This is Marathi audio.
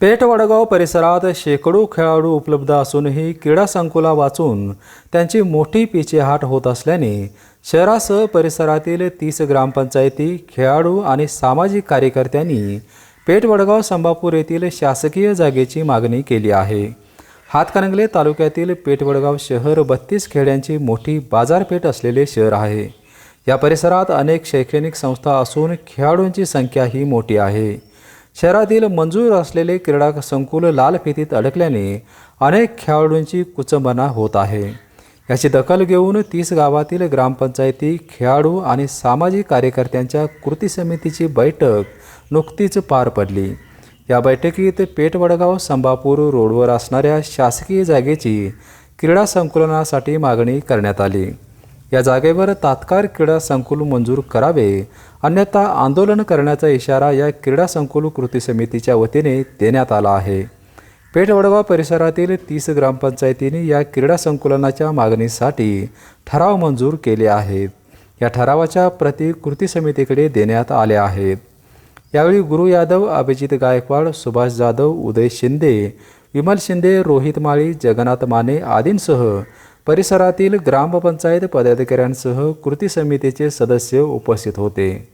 पेठ वडगाव परिसरात शेकडो खेळाडू उपलब्ध असूनही क्रीडा संकुला वाचून त्यांची मोठी पिछेहाट होत असल्याने शहरासह परिसरातील तीस ग्रामपंचायती खेळाडू आणि सामाजिक कार्यकर्त्यांनी पेठ वडगाव संभापूर येथील शासकीय जागेची मागणी केली आहे. हातकणंगले तालुक्यातील पेठ वडगाव शहर बत्तीस खेड्यांची मोठी बाजारपेठ असलेले शहर आहे. या परिसरात अनेक शैक्षणिक संस्था असून खेळाडूंची संख्याही मोठी आहे. शहरातील मंजूर असलेले क्रीडा संकुल लाल फितीत अडकल्याने अनेक खेळाडूंची कुचंबना होत आहे. याची दखल घेऊन तीस गावातील ग्रामपंचायती खेळाडू आणि सामाजिक कार्यकर्त्यांच्या कृती समितीची बैठक नुकतीच पार पडली. या बैठकीत पेटवडगाव संभापूर रोडवर असणाऱ्या शासकीय जागेची क्रीडा संकुलनासाठी मागणी करण्यात आली. या जागेवर तात्काळ क्रीडा संकुल मंजूर करावे. अन्यथा आंदोलन करण्याचा इशारा या क्रीडा संकुल कृती समितीच्या वतीने देण्यात आला आहे. पेठवडवा परिसरातील तीस ग्रामपंचायतींनी या क्रीडा संकुलनाच्या मागणीसाठी ठराव मंजूर केले आहेत. या ठरावाच्या प्रती कृती समितीकडे देण्यात आल्या आहेत. यावेळी गुरु यादव अभिजित गायकवाड सुभाष जाधव उदय शिंदे विमल शिंदे रोहित माळी जगन्नाथ माने आदींसह परिसरातील ग्रामपंचायत पदाधिकाऱ्यांसह कृती समितीचे सदस्य उपस्थित होते.